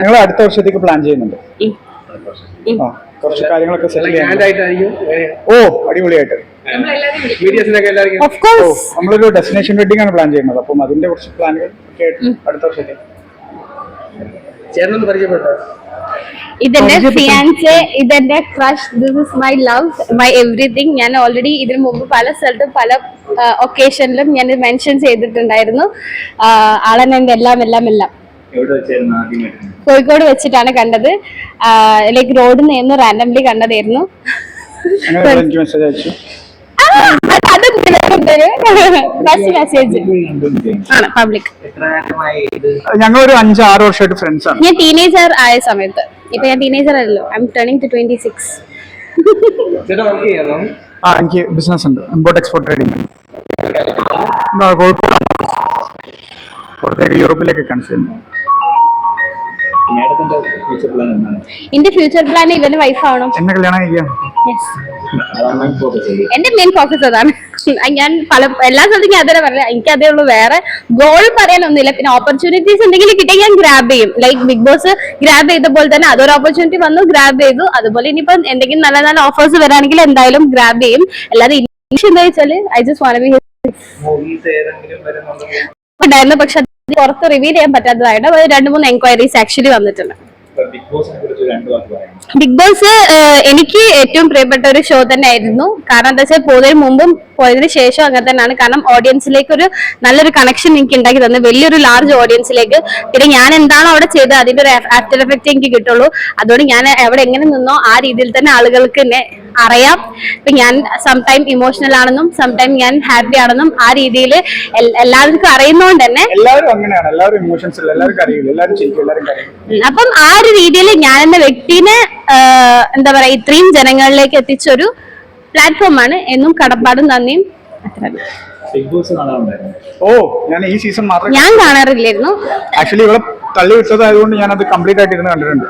ഞങ്ങൾ അടുത്ത വർഷത്തേക്ക് പ്ലാൻ ചെയ്യുന്നുണ്ട്. ആ കുറച്ച് കാര്യങ്ങളൊക്കെ സെറ്റിൽ ചെയ്യാൻ ഓ അടിപൊളിയായിട്ട്. ഓഫ് നമ്മളൊരു ഡെസ്റ്റിനേഷൻ വെഡിങ് ആണ് പ്ലാൻ ചെയ്യുന്നത്. അപ്പം അതിന്റെ കുറച്ച് പ്ലാനുകൾ അടുത്ത വർഷത്തേക്ക്. ഇതെന്റെ. ഫിയാൻസെ ഇതെന്റെ crush this is my love my everything ഞാൻ ഓൾറെഡി ഇതിനു മുമ്പ് പല സ്ഥലത്തും പല ഒക്കേഷനിലും ഞാൻ മെൻഷൻ ചെയ്തിട്ടുണ്ടായിരുന്നു. ആളെന്നെ എന്റെ എല്ലാം എല്ലാം എല്ലാം. കോഴിക്കോട് വെച്ചിട്ടാണ് കണ്ടത്. ലൈക്ക് റോഡിൽ നിന്ന് റാൻഡംലി കണ്ടതായിരുന്നു. ഞങ്ങൾ ഒരു അഞ്ച് ആറ് വർഷമായിട്ട് ഫ്രണ്ട്സ് ആണ്. ഞാൻ ടീനേജർ ആയ സമയത്ത്. ഇപ്പൊ ഞാൻ ടീനേജർ അല്ലല്ലോ. I am turning to twenty six ആ എനിക്ക് ബിസിനസ് ഉണ്ട്. Import export trading Kozhikode. യൂറോപ്പിലേക്ക് കൺസിഡർ എന്റെ ഫ്യൂച്ചർ പ്ലാൻ ഇവന്റെ വൈഫ് ആവണം. എന്നെ കല്യാണം കഴിക്കാം. എന്റെ മെയിൻ ഫോക്കസ് അതാണ്. ഞാൻ പല എല്ലാ സ്ഥലത്തും ഞാൻ അതേ പറഞ്ഞത് എനിക്ക് അതേ ഉള്ളൂ. വേറെ ഗോൾ പറയാനൊന്നുമില്ല. പിന്നെ ഓപ്പർച്യൂണിറ്റീസ് എന്തെങ്കിലും കിട്ടിയാൽ ഞാൻ ഗ്രാബ് ചെയ്യും. ലൈക്ക് ബിഗ് ബോസ് ഗ്രാബ് ചെയ്ത പോലെ തന്നെ അതൊരു ഓപ്പർച്യൂണിറ്റി വന്നു ഗ്രാബ് ചെയ്തു. അതുപോലെ ഇനിയിപ്പോ എന്തെങ്കിലും നല്ല നല്ല ഓഫേഴ്സ് വരാണെങ്കിൽ എന്തായാലും ഗ്രാബ് ചെയ്യും. അല്ലാതെ ഇംഗ്ലീഷ് എന്താ വെച്ചാൽ ഐ ജസ്റ്റ് വാണ്ട് ബി ഉണ്ടായിരുന്നു. പക്ഷെ അത് പുറത്ത് റിവീൽ ചെയ്യാൻ പറ്റാത്തതായിട്ട് രണ്ട് മൂന്ന് എൻക്വയറീസ് ആക്ച്വലി വന്നിട്ടുണ്ട്. ബിഗ് ബോസ് എനിക്ക് ഏറ്റവും പ്രിയപ്പെട്ട ഒരു ഷോ തന്നെ ആയിരുന്നു കാരണം എന്താ വെച്ചാൽ പോയതിന് മുമ്പും പോയതിനു ശേഷം അങ്ങനെ തന്നെയാണ്. കാരണം ഓഡിയൻസിലേക്ക് ഒരു നല്ലൊരു കണക്ഷൻ എനിക്ക് ഉണ്ടാക്കി തന്നെ. വലിയൊരു ലാർജ് ഓഡിയൻസിലേക്ക് പിന്നെ ഞാൻ എന്താണോ അവിടെ ചെയ്തത് അതിന്റെ ഒരു ആഫ്റ്റർ എഫക്റ്റ് എനിക്ക് കിട്ടുള്ളൂ. അതുകൊണ്ട് ഞാൻ എവിടെ എങ്ങനെ നിന്നോ ആ രീതിയിൽ തന്നെ ആളുകൾക്ക് എന്നെ അറിയാം. ഇപ്പൊ ഞാൻ സംടൈം ഇമോഷണൽ ആണെന്നും സംടൈം ഞാൻ ഹാപ്പി ആണെന്നും ആ രീതിയിൽ എല്ലാവർക്കും അറിയുന്നോണ്ട് തന്നെ എല്ലാവരും അങ്ങനെയാണ്. എല്ലാവരും ഇമോഷൻസ് ഇല്ല. എല്ലാവരും കരയില്ല എല്ലാവരും ചിരിക്കും. എല്ലാവരും കരയും. അപ്പം ആ ഒരു രീതിയിൽ ഞാൻ എന്ന വ്യക്തിനെ എന്താ പറയാ ഇത്രയും ജനങ്ങളിലേക്ക് എത്തിച്ചൊരു പ്ലാറ്റ്ഫോമാണ് എന്നും കടപ്പാടും നന്ദിയും. അത്ര ഓ ഞാൻ ഈ സീസൺ മാത്രം ഞാൻ കാണാറില്ലായിരുന്നു. ആക്ച്വലി ഇവിടെ തള്ളി വിട്ടതായതുകൊണ്ട് ഞാൻ അത് കംപ്ലീറ്റ് ആയിട്ട് ഇരുന്ന് കണ്ടിട്ടുണ്ട്.